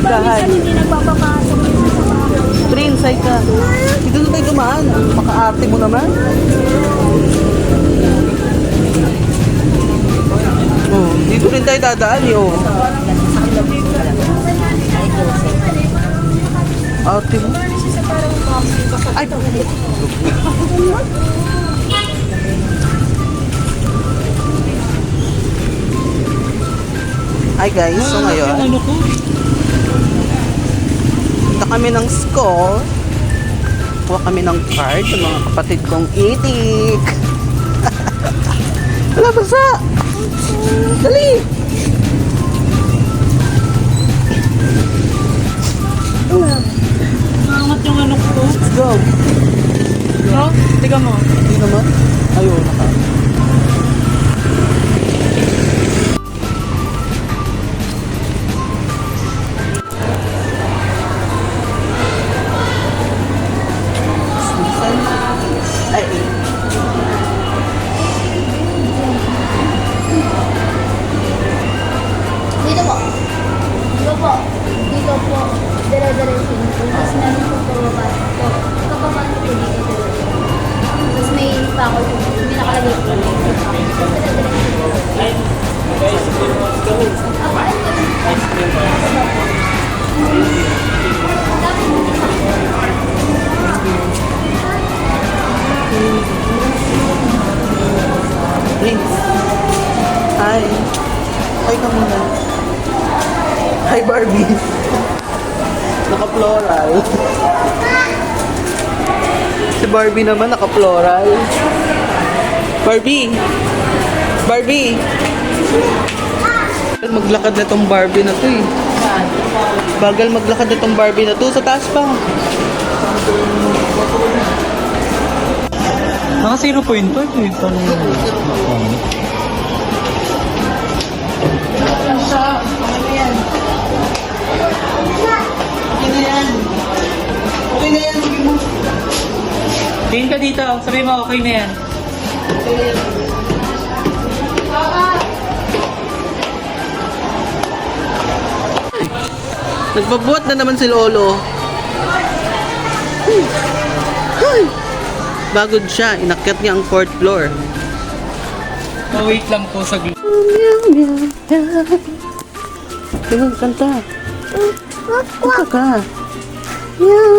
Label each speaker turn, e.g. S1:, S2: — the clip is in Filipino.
S1: Ay, kahay.
S2: Minsan hindi nagpapapasok.
S1: Prince, ay ka. Dito na tayo dumaan. Maka-arte mo naman. Oh, dito rin tayo dadaan oh. Arte mo? Ay, Hi guys, so ngayon,
S3: Ano ko?
S1: Punta kami ng school. Kuha kami ng card ng mga kapatid kong itik. Wala basa! Dali!
S3: Nangat yung ano ko.
S1: Let's go!
S3: No? Tiga mo.
S1: Hindi naman. Ayun, naka. Hi. Hi ka muna. Hi, Barbie. Naka-floral. Si Barbie naman naka-floral. Barbie! Barbie! Maglakad na tong Barbie na to eh. Bagal maglakad na tong Barbie na to. Sa taas pa.
S3: Naka 0.5 eh. Ka dito. Sabi mo okay na yan.
S1: Nagbabuhat na naman si Lolo. Ay. Ay. Bagod siya. Inakyat niya ang fourth floor.
S3: Na-wait lang po sa gl-
S1: Meow, meow, meow. Ayun, kanta. Kanta ka. Meow,